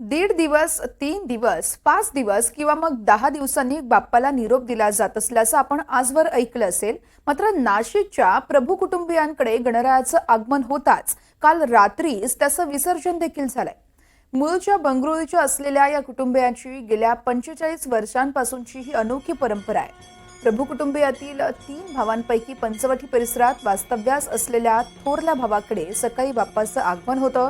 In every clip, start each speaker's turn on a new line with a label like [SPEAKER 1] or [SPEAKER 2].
[SPEAKER 1] दीड दिवस तीन दिवस पाच दिवस किंवा मग दहा दिवसांनी बाप्पाला निरोप दिला जात असल्याचं आपण आजवर ऐकलं असेल. मात्र नाशिकच्या प्रभू कुटुंबियांकडे गणरायाचं आगमन होताच. काल रात्रीच त्याचं विसर्जन देखील झालंय. मूळच्या बंगळुरूच्या असलेल्या या कुटुंबियांची गेल्या पंचेचाळीस वर्षांपासूनची ही अनोखी परंपरा आहे. प्रभू कुटुंबियातील तीन भावांपैकी पंचवटी परिसरात वास्तव्यास असलेल्या थोरल्या भावाकडे सकाळी बाप्पाचं आगमन होतं.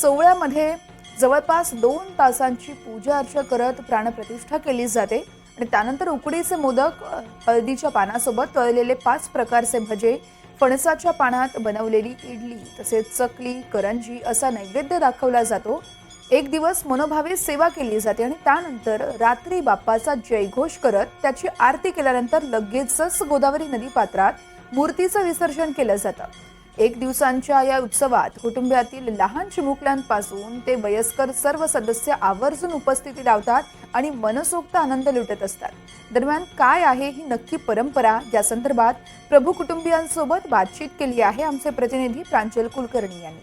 [SPEAKER 1] सोहळ्यामध्ये जवळपास दोन तासांची पूजा अर्चा करत प्राणप्रतिष्ठा केली जाते. आणि त्यानंतर उकडीचे मोदक हळदीच्या पानासोबत तळलेले पाच प्रकारचे भजे फणसाच्या पानात बनवलेली इडली तसेच चकली करंजी असा नैवेद्य दाखवला जातो. एक दिवस मनोभावे सेवा केली जाते आणि त्यानंतर रात्री बाप्पाचा जयघोष करत त्याची आरती केल्यानंतर लगेचच गोदावरी नदी पात्रात मूर्तीचं विसर्जन केलं जातं. एक दिवसांच्या या उत्सवात कुटुंबातील लहान चिमुकल्यांपासून ते वयस्कर सर्व सदस्य आवर्जून उपस्थिती लावतात आणि मनसोक्त आनंद लुटत असतात. दरम्यान काय आहे ही नक्की परंपरा? या संदर्भात प्रभू कुटुंबियांसोबत बातचीत केली आहे आमचे प्रतिनिधी प्रांजल कुलकर्णी यांनी.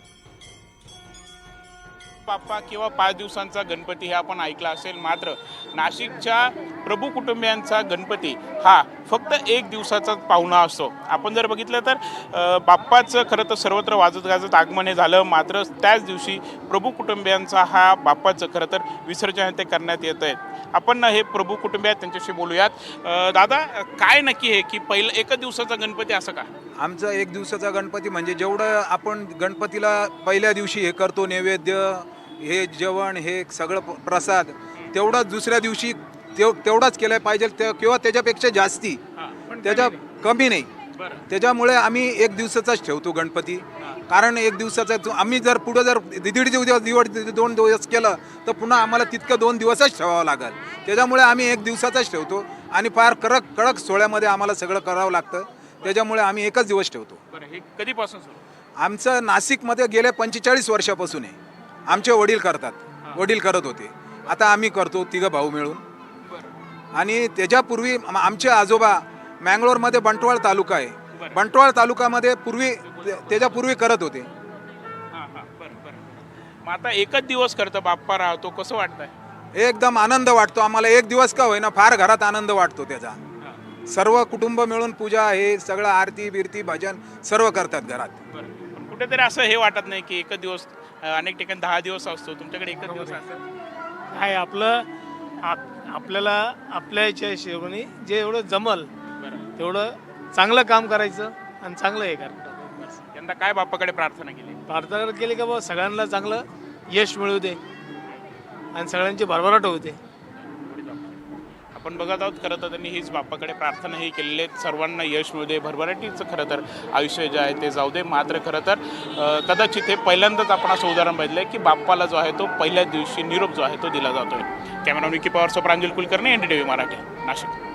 [SPEAKER 2] बाप्पा किंवा पाच दिवसांचा गणपती हे आपण ऐकला असेल. मात्र नाशिकच्या प्रभू कुटुंबियांचा गणपती हा फक्त एक दिवसाचा पाहुणा असतो आपण जर बघितलं तर बाप्पाचं खरं तर सर्वत्र वाजत गाजत आगमन हे झालं. मात्र त्याच दिवशी प्रभू कुटुंबियांचा हा बाप्पाचं खरं तर विसर्जन ते करण्यात येत आहे. आपण हे प्रभू कुटुंबी आहेत त्यांच्याशी बोलूयात. दादा काय नक्की हे की पहिलं एकच दिवसाचा गणपती असं का?
[SPEAKER 3] आमचा एक दिवसाचा गणपती म्हणजे जेवढं आपण गणपतीला पहिल्या दिवशी हे करतो नैवेद्य हे जेवण हे सगळं प्रसाद तेवढाच दुसऱ्या दिवशी तेव तेवढाच केलं पाहिजे ते किंवा त्याच्यापेक्षा जास्ती. त्याच्या कमी नाही. त्याच्यामुळे आम्ही एक दिवसाचाच ठेवतो गणपती. कारण एक दिवसाचा आम्ही जर पुढं जर दीड दिवस दिवस दोन दिवस केलं तर पुन्हा आम्हाला तितकं दोन दिवसच ठेवावं लागेल. त्याच्यामुळे आम्ही एक दिवसाचाच ठेवतो आणि फार कडक कडक सोहळ्यामध्ये आम्हाला सगळं करावं लागतं. त्याच्यामुळे आम्ही एकच दिवस ठेवतो.
[SPEAKER 2] कधीपासून
[SPEAKER 3] आमचं नाशिकमध्ये गेले पंचेचाळीस वर्षापासून आहे. आमचे वडील करतात. वडील करत होते. आता आम्ही करतो तिघं भाऊ मिळून. आणि त्याच्यापूर्वी आम- आमचे आजोबा मँगलोरमध्ये बंटवाळ तालुका आहे. बंटवाळ तालुक्यामध्ये पूर्वी ते- त्याच्यापूर्वी करत होते.
[SPEAKER 2] हां हां बरं बरं. मग आता एकच दिवस करतं बाप्पा राहतो कसं वाटतंय?
[SPEAKER 3] एकदम आनंद वाटतो. आम्हाला एक दिवस का होईना फार घरात आनंद वाटतो त्याचा. सर्व कुटुंब मिळून पूजा हे सगळं आरती बिरती भजन सर्व करतात घरात.
[SPEAKER 2] कुठेतरी असं हे वाटत नाही की एकच दिवस अनेक ठिकाणी दहा दिवस असतो तुमच्याकडे एकच दिवस असतो.
[SPEAKER 4] आहे आपलं आप आपल्याला आपल्या याच्या हिशोबाने जे एवढं जमल
[SPEAKER 2] बरं.
[SPEAKER 4] तेवढं चांगलं काम करायचं आणि चांगलं हे करायचं बस.
[SPEAKER 2] यंदा काय बाप्पाकडे प्रार्थना केली?
[SPEAKER 4] प्रार्थना केली का बाबा सगळ्यांना चांगलं यश मिळू दे आणि सगळ्यांची भरभराट होऊ दे.
[SPEAKER 2] आपण बघत आहोत खरं तर त्यांनी हीच बाप्पाकडे प्रार्थनाही केलेली आहे सर्वांना यश मिळू दे. भरभराटीचं खरं तर आयुष्य जे आहे ते जाऊ दे. मात्र खरं तर अं, कदाचित हे पहिल्यांदाच आपण असं उदाहरण बघितलं की बाप्पाला जो आहे तो पहिल्याच दिवशी निरोप जो आहे तो दिला जातोय. Camera Vicky पॉवरचा Pranjal Kulkarni N D T V Marathi. Nashik.